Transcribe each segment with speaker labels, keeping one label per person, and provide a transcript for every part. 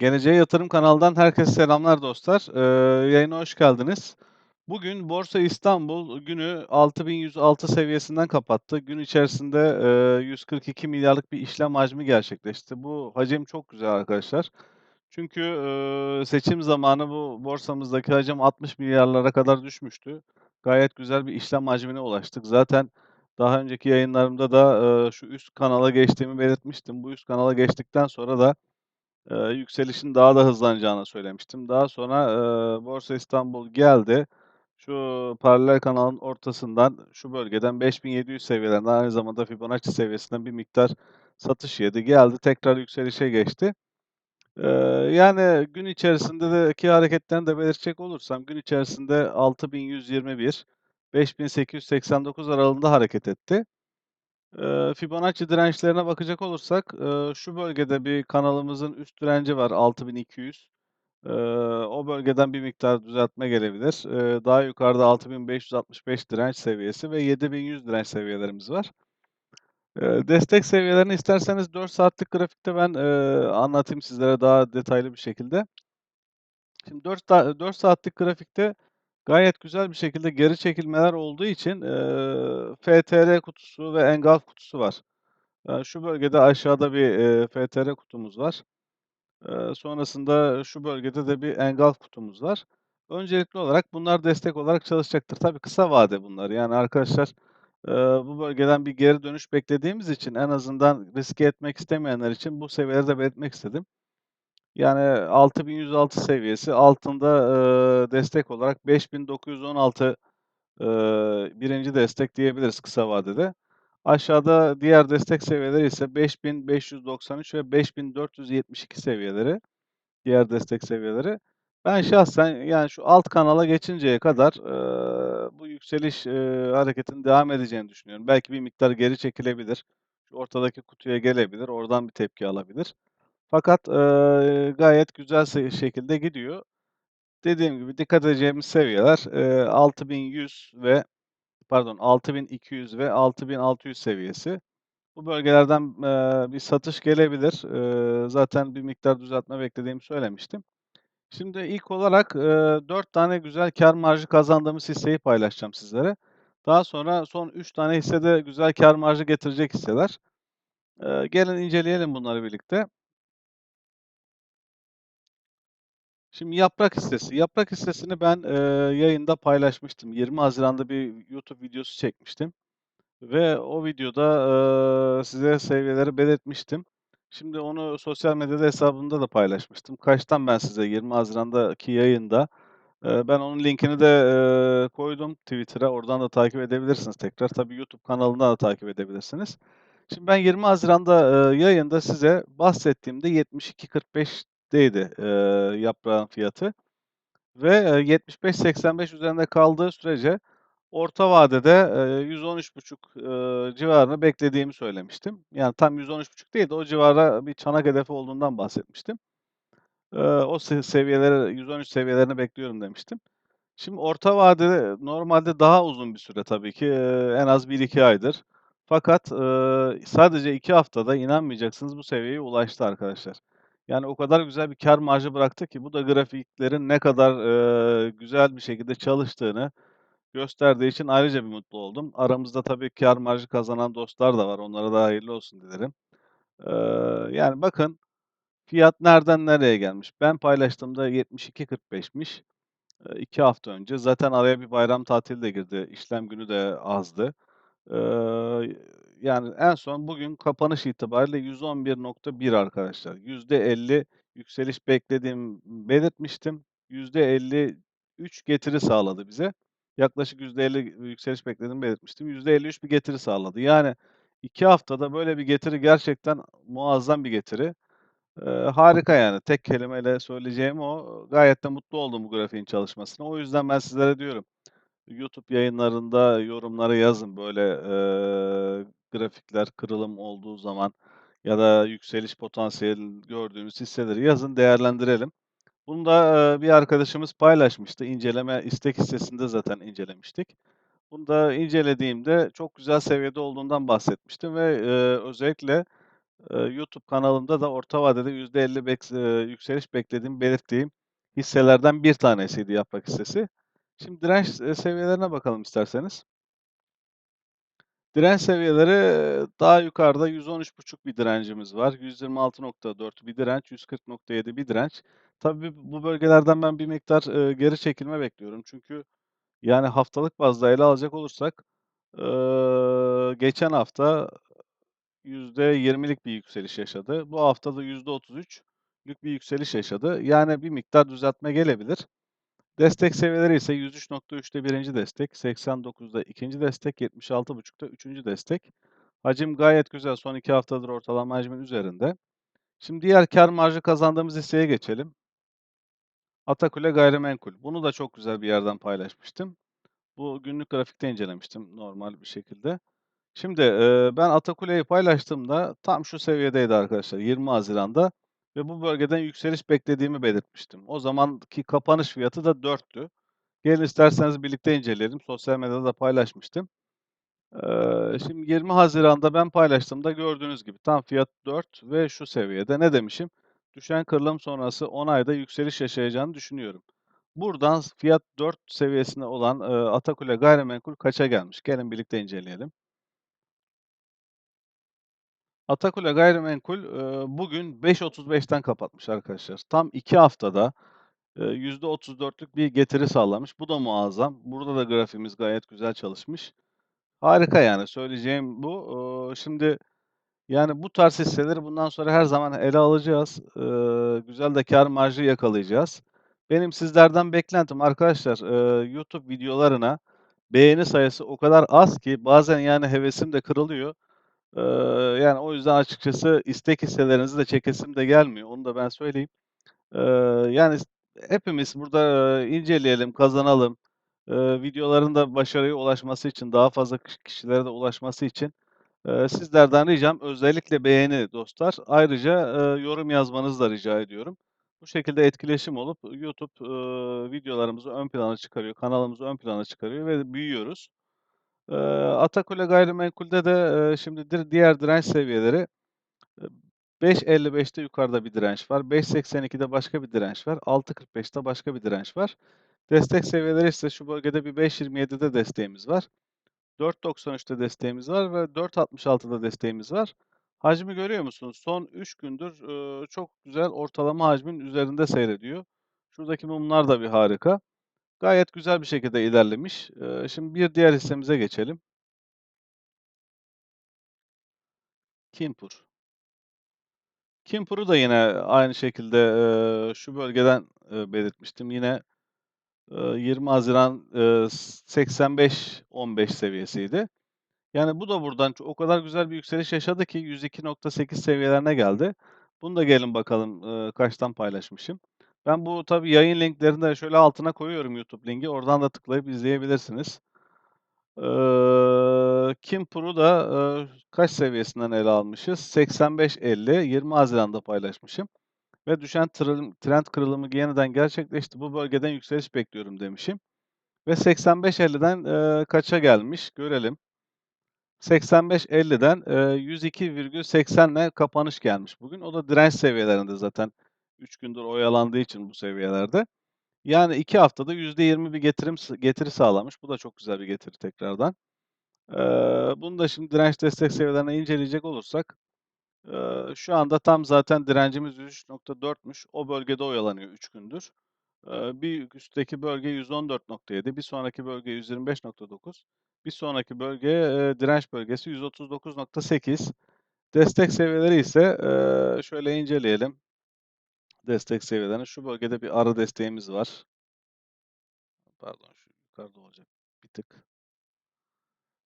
Speaker 1: Geleceğe Yatırım kanalından herkese selamlar dostlar. Eee, yayına hoş geldiniz. Bugün Borsa İstanbul günü 6.106 seviyesinden kapattı. Gün içerisinde eee 142 milyarlık bir işlem hacmi gerçekleşti. Bu hacim çok güzel arkadaşlar. Çünkü eee, seçim zamanı bu borsamızdaki hacim 60 milyarlara kadar düşmüştü. Gayet güzel bir işlem hacmine ulaştık. Zaten daha önceki yayınlarımda da eee, şu üst kanala geçtiğimi belirtmiştim. Bu üst kanala geçtikten sonra da eee, yükselişin daha da hızlanacağını söylemiştim. Daha sonra eee, Borsa İstanbul geldi. Şu paralel kanalın ortasından, şu bölgeden 5700 seviyelerinden aynı zamanda Fibonacci seviyesinden bir miktar satış yedi. Geldi tekrar yükselişe geçti. Eee, yani gün içerisindeki hareketlerini de belirtecek olursam gün içerisinde 6121 5889 aralığında hareket etti. Fibonacci dirençlerine bakacak olursak, şu bölgede bir kanalımızın üst direnci var 6200. Eee, o bölgeden bir miktar düzeltme gelebilir. Daha yukarıda 6565 direnç seviyesi ve 7100 direnç seviyelerimiz var. Destek seviyelerini isterseniz 4 saatlik grafikte ben, anlatayım sizlere daha detaylı bir şekilde. Şimdi 4 ta 4 saatlik grafikte gayet güzel bir şekilde geri çekilmeler olduğu için, eee, FTR kutusu ve engulf kutusu var. Eee, şu bölgede aşağıda bir, eee, FTR kutumuz var. Eee, sonrasında şu bölgede de bir engulf kutumuz var. Öncelikli olarak bunlar destek olarak çalışacaktır. Tabii kısa vade bunlar. Yani arkadaşlar, eee, bu bölgeden bir geri dönüş beklediğimiz için en azından riske etmek istemeyenler için bu seviyeleri de belirtmek istedim. Yani 6106 seviyesi altında, eee, destek olarak 5916 eee, 1'inci destek diyebiliriz kısa vadede. Aşağıda diğer destek seviyeleri ise 5593 ve 5472 seviyeleri, diğer destek seviyeleri. Ben şahsen yani şu alt kanala geçinceye kadar, eee, bu yükseliş, eee, hareketinin devam edeceğini düşünüyorum. Belki bir miktar geri çekilebilir. Ortadaki kutuya gelebilir, oradan bir tepki alabilir. Fakat, eee, gayet güzel şekilde gidiyor. Dediğim gibi dikkat edeceğimiz seviyeler, eee, 6100 ve pardon 6200 ve 6600 seviyesi. Bu bölgelerden, eee, bir satış gelebilir. Eee, zaten bir miktar düzeltme beklediğimi söylemiştim. Şimdi ilk olarak, eee, 4 tane güzel kâr marjı kazandığımız hisseyi paylaşacağım sizlere. Daha sonra son 3 tane hisse de güzel kâr marjı getirecek hisseler. Eee, gelin inceleyelim bunları birlikte. Şimdi Yaprak hissesi. Yaprak hissesini ben, eee, yayında paylaşmıştım. 20 Haziran'da bir YouTube videosu çekmiştim ve o videoda, eee, size seviyeleri belirtmiştim. Şimdi onu sosyal medyada hesabımda da paylaşmıştım. Kaçtan ben size 20 Haziran'daki yayında, eee, ben onun linkini de, eee, koydum Twitter'a. Oradan da takip edebilirsiniz tekrar. Tabii YouTube kanalından da takip edebilirsiniz. Şimdi ben 20 Haziran'da, eee, yayında size bahsettiğimde 72.45'teydi, eee, yaprağın fiyatı ve, eee, 75.85 üzerinde kaldığı sürece orta vadede, eee, 113.5 eee, civarını beklediğimi söylemiştim. Yani tam 113.5 değil de o civara bir çanak hedefi olduğundan bahsetmiştim. Eee, o se seviyeleri 113 seviyelerini bekliyorum demiştim. Şimdi orta vadede normalde daha uzun bir süre tabii ki, eee, en az 1-2 aydır. Fakat, eee, sadece 2 haftada inanmayacaksınız bu seviyeye ulaştı arkadaşlar. Yani o kadar güzel bir kâr marjı bıraktı ki bu da grafiklerin ne kadar, eee, güzel bir şekilde çalıştığını gösterdiği için ayrıca bir mutlu oldum. Aramızda tabii kâr marjı kazanan dostlar da var. Onlara da hayırlı olsun dilerim. Eee, yani bakın fiyat nereden nereye gelmiş. Ben paylaştığımda 72.45'miş. Eee, 2 hafta önce. Zaten araya bir bayram tatili de girdi. İşlem günü de azdı. Eee, yani en son bugün kapanış itibariyle 111.1 arkadaşlar. %50 yükseliş beklediğimi belirtmiştim. %53 getiri sağladı bize. Yaklaşık %50 yükseliş beklediğimi belirtmiştim. %53 bir getiri sağladı. Yani 2 haftada böyle bir getiri gerçekten muazzam bir getiri. Eee, harika yani. Tek kelimeyle söyleyeceğim o. Gayet de mutlu oldum bu grafiğin çalışmasına. O yüzden ben sizlere diyorum, YouTube yayınlarında yorumlara yazın böyle, eee, grafikler kırılım olduğu zaman ya da yükseliş potansiyeli gördüğünüz hisseleri yazın, değerlendirelim. Bunu da, eee, bir arkadaşımız paylaşmıştı. İnceleme istek hissesinde zaten incelemiştik. Bunu da incelediğimde çok güzel seviyede olduğundan bahsetmiştim ve, eee, özellikle, Eee, YouTube kanalımda da orta vadede %50 beks eee, yükseliş beklediğimi belirttiğim hisselerden bir tanesiydi Yaprak hissesi. Şimdi direnç, eee, seviyelerine bakalım isterseniz. Direnç seviyeleri, eee, daha yukarıda 113.5 bir direncimiz var. 126.4 bir direnç, 140.7 bir direnç. Tabii bu bölgelerden ben bir miktar, eee, geri çekilme bekliyorum. Çünkü yani haftalık bazda ele alacak olursak, geçen hafta %20'lik bir yükseliş yaşadı. Bu hafta da %33'lük bir yükseliş yaşadı. Yani bir miktar düzeltme gelebilir. Destek seviyeleri ise 103.3'te birinci destek, 89'da ikinci destek, 76.5'ta üçüncü destek. Hacim gayet güzel. Son 2 haftadır ortalama hacmin üzerinde. Şimdi diğer kâr marjı kazandığımız hisseye geçelim. Atakule Gayrimenkul. Bunu da çok güzel bir yerden paylaşmıştım. Bu günlük grafikte incelemiştim normal bir şekilde. Şimdi, ben Atakule'yi paylaştığımda tam şu seviyedeydi arkadaşlar 20 Haziran'da ve bu bölgeden yükseliş beklediğimi belirtmiştim. O zamanki kapanış fiyatı da 4'tü. Gelin isterseniz birlikte inceleyelim. Sosyal medyada da paylaşmıştım. Eee, şimdi 20 Haziran'da ben paylaştığımda gördüğünüz gibi tam fiyat 4 ve şu seviyede. Ne demişim? Düşen kırılım sonrası 10 ayda yükseliş yaşayacağını düşünüyorum. Buradan fiyat 4 seviyesinde olan, eee, Atakule Gayrimenkul kaça gelmiş? Gelin birlikte inceleyelim. Atakule Gayrimenkul, bugün 5.35'ten kapatmış arkadaşlar. Tam 2 haftada, eee, %34'lük bir getiri sağlamış. Bu da muazzam. Burada da grafiğimiz gayet güzel çalışmış. Harika yani söyleyeceğim bu. Şimdi, yani bu tarz hisseleri bundan sonra her zaman ele alacağız. Güzel de kâr marjı yakalayacağız. Benim sizlerden beklentim arkadaşlar, YouTube videolarına beğeni sayısı o kadar az ki bazen yani hevesim de kırılıyor. Eee, yani o yüzden açıkçası istek hisselerinizi de çekesim de gelmiyor. Onu da ben söyleyeyim. Eee, yani hepimiz burada, eee, inceleyelim, kazanalım. Eee, videoların da başarıya ulaşması için, daha fazla kış kişilere de ulaşması için, eee, sizlerden ricam özellikle beğeni dostlar. Ayrıca, eee, yorum yazmanızı da rica ediyorum. Bu şekilde etkileşim olup YouTube, eee, videolarımızı ön plana çıkarıyor, kanalımızı ön plana çıkarıyor ve büyüyoruz. Atakule Gayrimenkul'de de, eee, şimdi diğer direnç seviyeleri, eee, 5.55'te yukarıda bir direnç var. 5.82'de başka bir direnç var. 6.45'te başka bir direnç var. Destek seviyeleri ise şu bölgede bir 5.27'de desteğimiz var. 4.93'te desteğimiz var ve 4.66'da desteğimiz var. Hacmi görüyor musunuz? Son 3 gündür, çok güzel ortalama hacmin üzerinde seyrediyor. Şuradaki mumlar da bir harika. Gayet güzel bir şekilde ilerlemiş. Şimdi bir diğer hissemize geçelim. Kimpur. Kimpur'u da yine aynı şekilde, şu bölgeden, belirtmiştim. Yine, eee, 20 Haziran, eee, s 85-15 seviyesiydi. Yani bu da buradan o kadar güzel bir yükseliş yaşadı ki 102.8 seviyelerine geldi. Bunu da gelin bakalım, eee, kaçtan paylaşmışım. Ben bu tabii yayın linklerini de şöyle altına koyuyorum YouTube linki. Oradan da tıklayıp izleyebilirsiniz. Eee, Kimpur'u da, eee, kaç seviyesinden ele almışız? 85.50, 20 Haziran'da paylaşmışım ve düşen trend kırılımı yeniden gerçekleşti. Bu bölgeden yükseliş bekliyorum demişim ve 85.50'den, eee, kaça gelmiş görelim. 85.50'den, eee, 102,80'le kapanış gelmiş bugün. O da direnç seviyelerinde zaten 3 gündür oyalandığı için bu seviyelerde. Yani 2 haftada %20 bir getirim getiri sağlamış. Bu da çok güzel bir getiri tekrardan. Eee, bunu da şimdi direnç destek seviyelerini inceleyecek olursak, eee, şu anda tam zaten direncimiz 103.4'müş. O bölgede oyalanıyor 3 gündür. Eee, bir üstteki bölge 114.7, bir sonraki bölge 125.9, bir sonraki bölge, eee, direnç bölgesi 139.8. Destek seviyeleri ise, eee, şöyle inceleyelim. Destek seviyelerini. Şu bölgede bir ara desteğimiz var. Pardon, şu yukarıda olacak bir tık.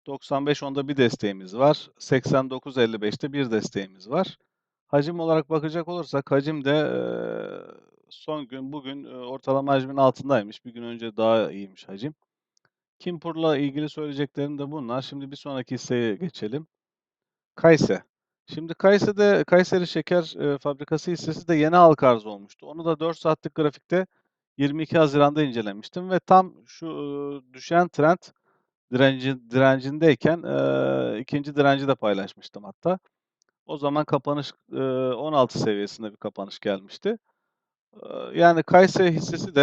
Speaker 1: 95.10'da bir desteğimiz var. 89.55'te bir desteğimiz var. Hacim olarak bakacak olursak hacim de, son gün bugün, ortalama hacmin altındaymış. Bir gün önce daha iyiymiş hacim. Kimpur'la ilgili söyleyeceklerim de bunlar. Şimdi bir sonraki hisseye geçelim. Kayse. Şimdi Kayse'de Kayseri Şeker, eee, Fabrikası hissesi de yeni halka arz olmuştu. Onu da 4 saatlik grafikte 22 Haziran'da incelemiştim ve tam şu, ııı, düşen trend direnci direncindeyken, eee, 2'nci direnci de paylaşmıştım hatta. O zaman kapanış, ııı, 16 seviyesinde bir kapanış gelmişti. Iıı, yani Kayse hissesi de,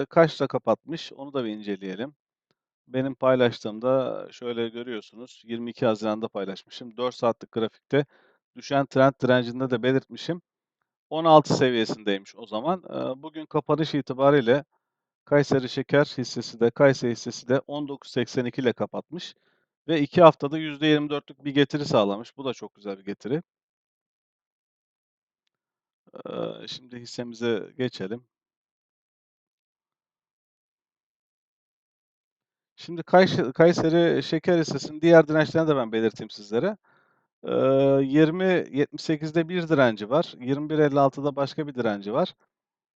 Speaker 1: eee, kaçta kapatmış onu da bir inceleyelim. Benim paylaştığımda şöyle görüyorsunuz 22 Haziran'da paylaşmışım. 4 saatlik grafikte düşen trend direncinde de belirtmişim. 16 seviyesindeymiş o zaman. Bugün kapanış itibariyle Kayseri Şeker hissesi de Kayse hissesi de 19.82 ile kapatmış ve 2 haftada %24'lük bir getiri sağlamış. Bu da çok güzel bir getiri. Şimdi hissemize geçelim. Şimdi Kayş Kayseri Şeker hissesinin diğer dirençlerini de ben belirteyim sizlere. Eee, 20.78'de bir direnci var. 21.56'da başka bir direnci var.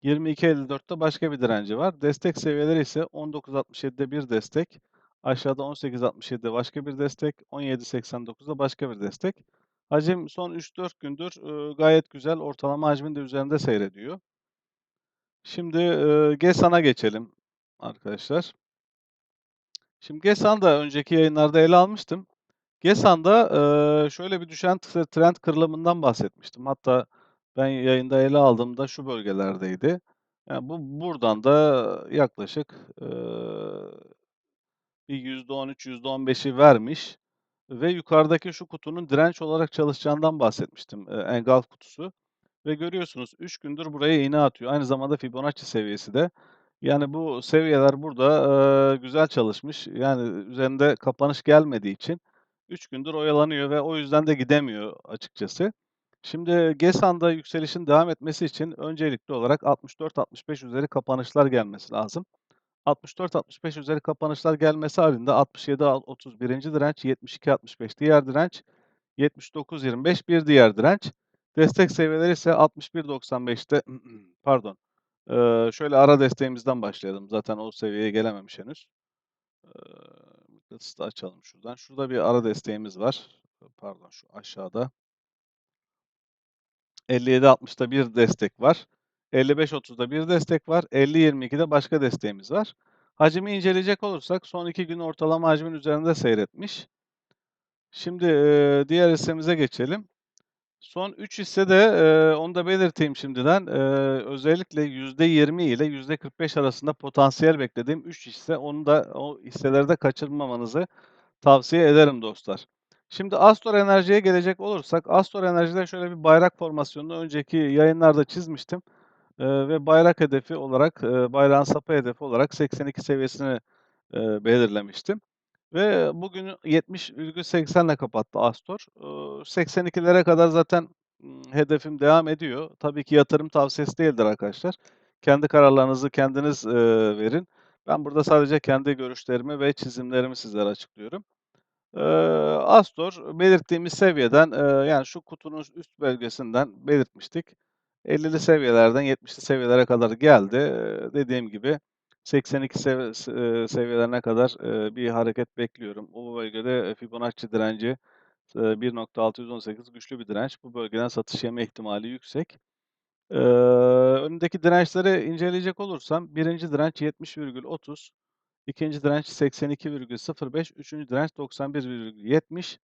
Speaker 1: 22.54'te başka bir direnci var. Destek seviyeleri ise 19.67'de bir destek. Aşağıda 18.67'de başka bir destek. 17.89'da başka bir destek. Hacim son 3-4 gündür, ııı, gayet güzel. Ortalama hacmin de üzerinde seyrediyor. Şimdi, ııı, GESAN'a geçelim arkadaşlar. Şimdi GESAN'ı da önceki yayınlarda ele almıştım. GESAN'da, ııı, şöyle bir düşen trend kırılımından bahsetmiştim. Hatta ben yayında ele aldığımda şu bölgelerdeydi. Ya, bu buradan da yaklaşık, ııı, bir %13, %15'i vermiş ve yukarıdaki şu kutunun direnç olarak çalışacağından bahsetmiştim, eee, engulf kutusu ve görüyorsunuz 3 gündür buraya iğne atıyor. Aynı zamanda Fibonacci seviyesi de. Yani bu seviyeler burada, ııı, güzel çalışmış. Yani üzerinde kapanış gelmediği için 3 gündür oyalanıyor ve o yüzden de gidemiyor açıkçası. Şimdi GESAN'da yükselişin devam etmesi için öncelikli olarak 64-65 üzeri kapanışlar gelmesi lazım. 64-65 üzeri kapanışlar gelmesi hâlinde 67-30 birinci direnç, 72-65 diğer direnç, 79-25 bir diğer direnç. Destek seviyeleri ise 61.95'te pardon, ııı, şöyle ara desteğimizden başlayalım. Zaten o seviyeye gelememiş henüz. Da açalım şuradan. Şurada bir ara desteğimiz var. Pardon, şu aşağıda. 57-60'da bir destek var. 55-30'da bir destek var. 50-22'de başka desteğimiz var. Hacmi inceleyecek olursak son 2 gün ortalama hacmin üzerinde seyretmiş. Şimdi, eee, diğer hissemize geçelim. Son 3 hisse de, eee, onu da belirteyim şimdiden. Eee, özellikle %20 ile %45 arasında potansiyel beklediğim 3 hisse. Onu da o hisseleri de kaçırmamanızı tavsiye ederim dostlar. Şimdi Astor Enerji'ye gelecek olursak, Astor Enerji'de şöyle bir bayrak formasyonunu önceki yayınlarda çizmiştim, eee, ve bayrak hedefi olarak, eee, bayrağın sapı hedefi olarak 82 seviyesini, eee, belirlemiştim ve bugün 70,80 ile kapattı Astor. Iıı, 82'lere kadar zaten, hedefim devam ediyor. Tabii ki yatırım tavsiyesi değildir arkadaşlar. Kendi kararlarınızı kendiniz, eee, verin. Ben burada sadece kendi görüşlerimi ve çizimlerimi sizlere açıklıyorum. Eee, Astor belirttiğimiz seviyeden, eee, yani şu kutunun üst bölgesinden belirtmiştik. 50'li seviyelerden 70'li seviyelere kadar geldi. Eee, dediğim gibi 82 sev seviyelerine kadar, eee, bir hareket bekliyorum. O bölgede Fibonacci direnci, 1.618 güçlü bir direnç. Bu bölgeden satış yeme ihtimali yüksek. Eee, önündeki dirençleri inceleyecek olursam 1'inci direnç 70,30, 2'nci direnç 82,05, 3'üncü direnç 91,70.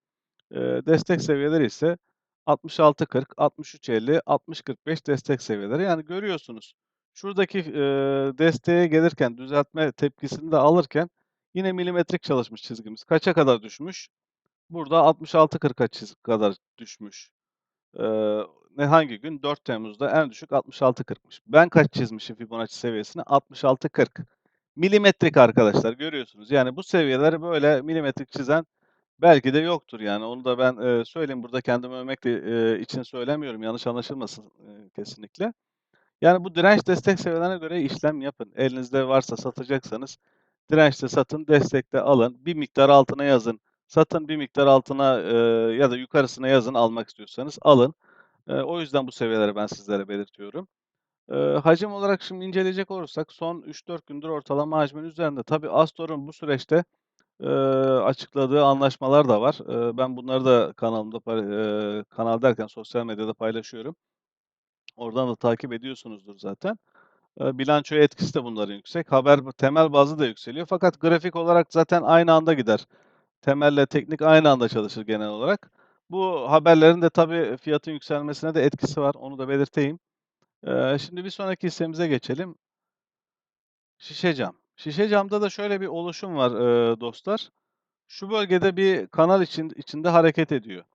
Speaker 1: Eee, destek seviyeleri ise 66.40, 63.50, 60.45 destek seviyeleri. Yani görüyorsunuz şuradaki, eee, desteğe gelirken, düzeltme tepkisini de alırken yine milimetrik çalışmış çizgimiz. Kaça kadar düşmüş? Burada 66.40'a çiz kadar düşmüş. Eee, ne hangi gün? 4 Temmuz'da en düşük 66.40'mış. Ben kaç çizmişim Fibonacci seviyesini? 66.40. Milimetrik arkadaşlar görüyorsunuz. Yani bu seviyeleri böyle milimetrik çizen belki de yoktur yani. Onu da ben, eee, söyleyeyim. Burada kendimi övmek eee, için söylemiyorum. Yanlış anlaşılmasın, eee, kesinlikle. Yani bu direnç destek seviyelerine göre işlem yapın. Elinizde varsa satacaksanız dirençte satın, destekte alın. Bir miktar altına yazın, satın. Bir miktar altına, eee, ya da yukarısına yazın almak istiyorsanız alın. Eee, o yüzden bu seviyeleri ben sizlere belirtiyorum. Eee, hacim olarak şimdi inceleyecek olursak son 3-4 gündür ortalama hacmin üzerinde. Tabii Astor'un bu süreçte, eee, açıkladığı anlaşmalar da var. Eee, ben bunları da kanalımda eee, kanal derken sosyal medyada paylaşıyorum. Oradan da takip ediyorsunuzdur zaten. Eee, bilançoya etkisi de bunların yüksek. Haber temel bazlı da yükseliyor fakat grafik olarak zaten aynı anda gider. Temelle teknik aynı anda çalışır genel olarak. Bu haberlerin de tabii fiyatın yükselmesine de etkisi var, onu da belirteyim. Eee, şimdi bir sonraki hissemize geçelim. Şişecam. Şişecam'da da şöyle bir oluşum var, eee, dostlar. Şu bölgede bir kanal için içinde hareket ediyor.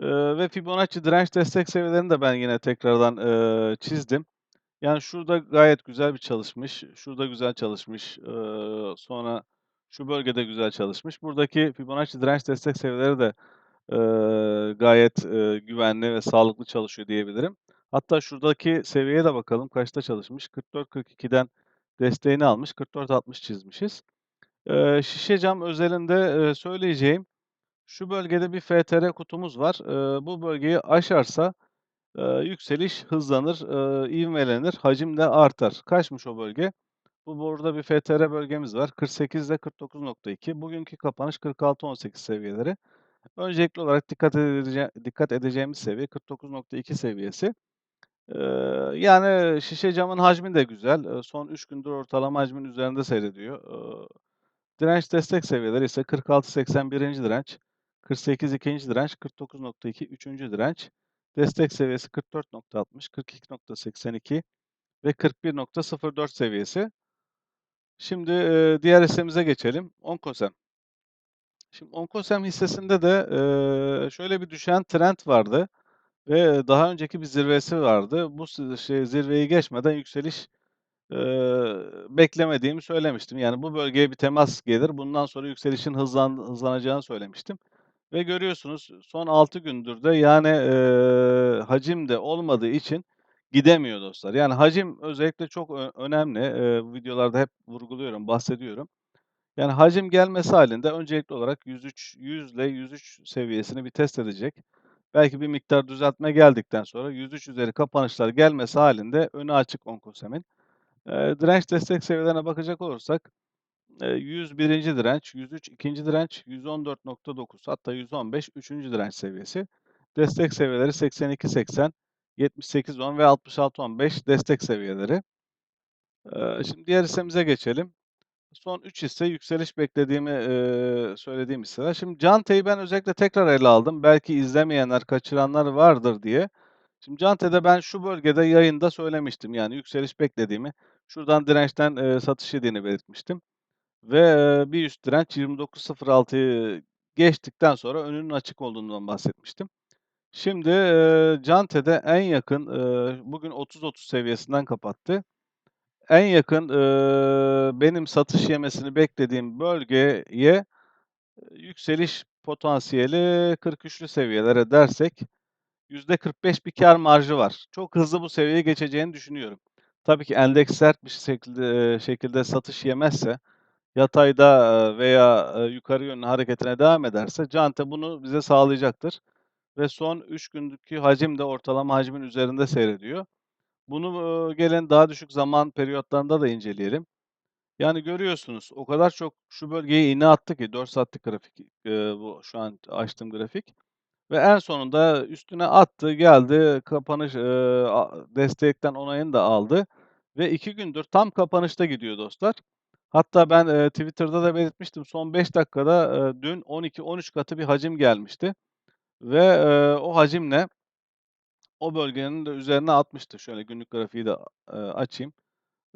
Speaker 1: Eee, ve Fibonacci direnç destek seviyelerini de ben yine tekrardan, eee, çizdim. Yani şurada gayet güzel bir çalışmış, şurada güzel çalışmış, eee, sonra şu bölgede güzel çalışmış. Buradaki Fibonacci direnç destek seviyeleri de, eee, gayet, eee, güvenli ve sağlıklı çalışıyor diyebilirim. Hatta şuradaki seviyeye de bakalım kaçta çalışmış? 44-42'den desteğini almış, 44-60 çizmişiz. Eee, Şişecam özelinde, eee, söyleyeceğim, şu bölgede bir FTR kutumuz var. Eee, bu bölgeyi aşarsa, eee, yükseliş hızlanır, eee, ivmelenir, hacim de artar. Kaçmış o bölge? Bu burada bir FTR bölgemiz var. 48'de 49.2. Bugünkü kapanış 46.18 seviyeleri. Öncelikli olarak dikkat edece dikkat edeceğimiz seviye 49.2 seviyesi. Eee, yani Şişecam'ın hacmi de güzel. Son 3 gündür ortalama hacmin üzerinde seyrediyor. Eee, direnç destek seviyeleri ise 46.80 1'inci direnç, 48 2'nci direnç, 49.2 3'üncü direnç. Destek seviyesi 44.60, 42.82 ve 41.04 seviyesi. Şimdi, eee, diğer hissemize geçelim. Onkosem. Şimdi Onkosem hissesinde de, eee, şöyle bir düşen trend vardı ve daha önceki bir zirvesi vardı. Bu şey zirveyi geçmeden yükseliş, eee, beklemediğimi söylemiştim. Yani bu bölgeye bir temas gelir, bundan sonra yükselişin hızlan hızlanacağını söylemiştim ve görüyorsunuz son 6 gündür de yani, eee, hacim de olmadığı için gidemiyor dostlar. Yani hacim özellikle çok önemli. Bu videolarda hep vurguluyorum, bahsediyorum. Yani hacim gelmesi hâlinde öncelikli olarak 103 100'le 103 seviyesini bir test edecek. Belki bir miktar düzeltme geldikten sonra 103 üzeri kapanışlar gelmesi hâlinde önü açık Onkosem'in. Eee, direnç destek seviyelerine bakacak olursak, eee, 100 1'inci direnç, 103 2'nci direnç, 114.9 hatta 115 3'üncü direnç seviyesi. Destek seviyeleri 82.80, 78.10 ve 66.15 destek seviyeleri. Şimdi diğer hissemize geçelim. Son 3 hisse yükseliş beklediğimi, söylediğim hisseler. Şimdi Cante'yi ben özellikle tekrar ele aldım. Belki izlemeyenler, kaçıranlar vardır diye. Şimdi Cante'de ben şu bölgede yayında söylemiştim. Yani yükseliş beklediğimi, şuradan dirençten, satış yediğini belirtmiştim ve, bir üst direnç 29.06'yı geçtikten sonra önünün açık olduğundan bahsetmiştim. Şimdi, eee, Cante'de en yakın, eee, bugün 30.30 seviyesinden kapattı. En yakın, eee, benim satış yemesini beklediğim bölgeye, yükseliş potansiyeli 43'lü seviyelere dersek %45 bir kâr marjı var. Çok hızlı bu seviyeyi geçeceğini düşünüyorum. Tabii ki endeks sert bir şekilde şekilde satış yemezse, yatayda, veya, yukarı yönlü hareketine devam ederse Cante bunu bize sağlayacaktır ve son 3 gündeki hacim de ortalama hacmin üzerinde seyrediyor. Bunu, ııı, gelin daha düşük zaman periyotlarında da inceleyelim. Yani görüyorsunuz o kadar çok şu bölgeye iğne attı ki 4 saatlik grafik, bu şu an açtığım grafik ve en sonunda üstüne attı, geldi, kapanış, destekten onayını da aldı ve 2 gündür tam kapanışta gidiyor dostlar. Hatta ben, Twitter'da da belirtmiştim. Son 5 dakikada, dün 12-13 katı bir hacim gelmişti ve, eee, o hacimle o bölgenin de üzerine atmıştı. Şöyle günlük grafiği de, eee, açayım.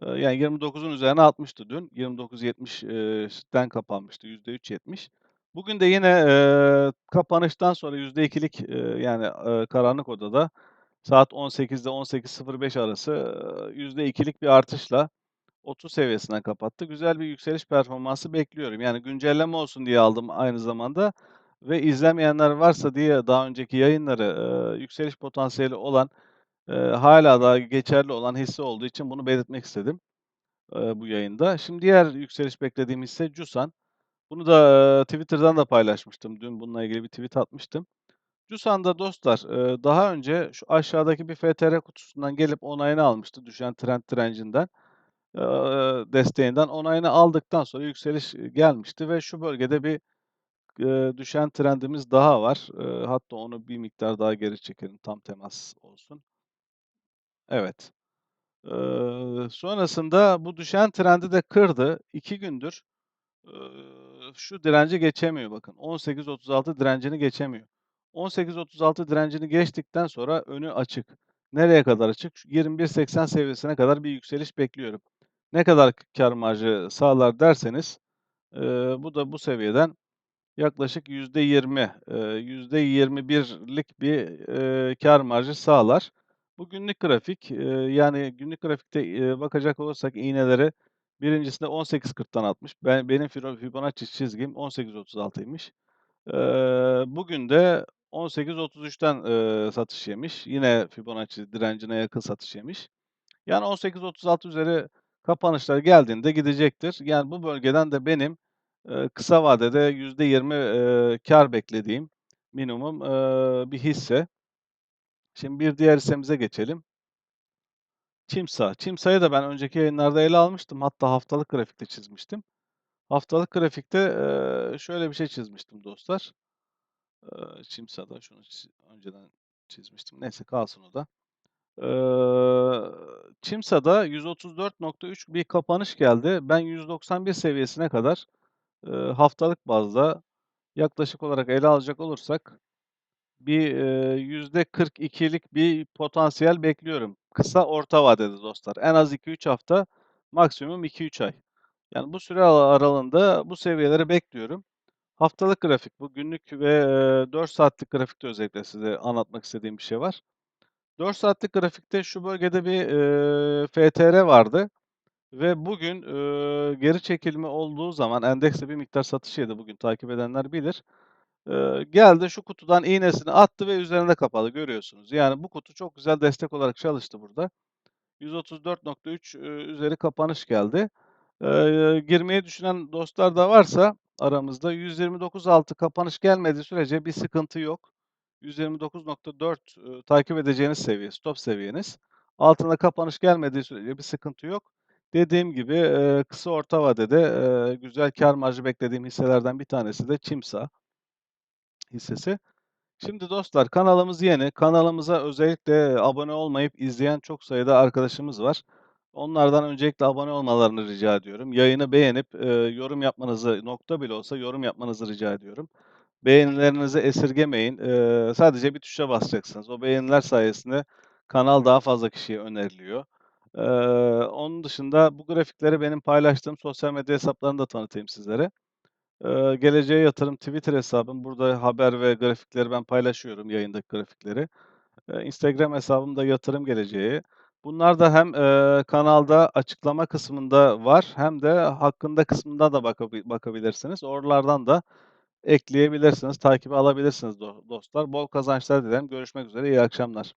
Speaker 1: Eee, yani 29'un üzerine atmıştı dün. 29.70 eee, den kapanmıştı. %3.70. Bugün de yine, eee, kapanıştan sonra %2'lik, eee, yani, eee, karanlık odada saat 18'de 18.05 arası, eee, %2'lik bir artışla 30 seviyesinden kapattı. Güzel bir yükseliş performansı bekliyorum. Yani güncelleme olsun diye aldım aynı zamanda ve izlemeyenler varsa diye daha önceki yayınları, eee, yükseliş potansiyeli olan, eee, hâlâ daha geçerli olan hisse olduğu için bunu belirtmek istedim, eee, bu yayında. Şimdi diğer yükseliş beklediğim hisse Cusan. Bunu da, eee, Twitter'dan da paylaşmıştım. Dün bununla ilgili bir tweet atmıştım. Cusan'da dostlar, eee, daha önce şu aşağıdaki bir FTR kutusundan gelip onayını almıştı düşen trend direncinden, eee, desteğinden. Onayını aldıktan sonra yükseliş, gelmişti ve şu bölgede bir, eee, düşen trendimiz daha var. Eee, hatta onu bir miktar daha geri çekelim tam temas olsun. Evet. Eee, sonrasında bu düşen trendi de kırdı. 2 gündür, eee, şu direnci geçemiyor bakın. 18.36 direncini geçemiyor. 18.36 direncini geçtikten sonra önü açık. Nereye kadar açık? Şu 21.80 seviyesine kadar bir yükseliş bekliyorum. Ne kadar k kâr marjı sağlar derseniz, eee, bu da bu seviyeden yaklaşık %20, eee, %21'lik bir, kâr marjı sağlar. Bu günlük grafik, yani günlük grafikte, bakacak olursak iğneleri 1'incisinde 18.40'tan atmış. Ben benim Fibonacci çizgim 18.36'ymış. Eee, bugün de 18.33'ten, eee, satış yemiş. Yine Fibonacci direncine yakın satış yemiş. Yani 18.36 üzeri kapanışlar geldiğinde gidecektir. Yani bu bölgeden de benim, kısa vadede %20, eee, kâr beklediğim minimum, bir hisse. Şimdi bir diğer hissemize geçelim. Çimsa. Çimsa'yı da ben önceki yayınlarda ele almıştım. Hatta haftalık grafikte çizmiştim. Haftalık grafikte, şöyle bir şey çizmiştim dostlar. Çimsa'da şunu önceden çizmiştim. Neyse kalsın o da. Çimsa'da 134.3 bir kapanış geldi. Ben 191 seviyesine kadar, haftalık bazda yaklaşık olarak ele alacak olursak bir, eee, %42'lik bir potansiyel bekliyorum. Kısa, orta vadede dostlar. En az 2-3 hafta, maksimum 2-3 ay. Yani bu süre aralığında bu seviyeleri bekliyorum. Haftalık grafik bu. Günlük ve, eee, 4 saatlik grafikte özellikle size anlatmak istediğim bir şey var. 4 saatlik grafikte şu bölgede bir, eee, FTR vardı ve bugün, eee, geri çekilme olduğu zaman endeks de bir miktar satış yedi bugün takip edenler bilir. Eee, geldi şu kutudan iğnesini attı ve üzerinde kapadı görüyorsunuz. Yani bu kutu çok güzel destek olarak çalıştı burada. 134.3 eee, üzeri kapanış geldi. Eee, girmeyi düşünen dostlar da varsa aramızda 129.6 kapanış gelmediği sürece bir sıkıntı yok. 129.4 eee, takip edeceğiniz seviye, stop seviyeniz. Altına kapanış gelmediği sürece bir sıkıntı yok. Dediğim gibi, eee, kısa orta vadede, eee, güzel kâr marjı beklediğim hisselerden bir tanesi de Çimsa hissesi. Şimdi dostlar kanalımız yeni. Kanalımıza özellikle abone olmayıp izleyen çok sayıda arkadaşımız var. Onlardan öncelikle abone olmalarını rica ediyorum. Yayını beğenip, eee, yorum yapmanızı, nokta bile olsa yorum yapmanızı rica ediyorum. Beğenilerinizi esirgemeyin. Eee, sadece bir tuşa basacaksınız. O beğeniler sayesinde kanal daha fazla kişiye öneriliyor. Eee, onun dışında bu grafikleri benim paylaştığım sosyal medya hesaplarını da tanıtayım sizlere. Eee, Geleceğe Yatırım Twitter hesabım. Burada haber ve grafikleri ben paylaşıyorum, yayındaki grafikleri. Eee, Instagram hesabım da Yatırım Geleceği. Bunlar da hem, eee, kanalda açıklama kısmında var hem de hakkında kısmında da bakabi bakabilirsiniz. Oralardan da ekleyebilirsiniz, takibe alabilirsiniz do dostlar. Bol kazançlar dilerim. Görüşmek üzere, iyi akşamlar.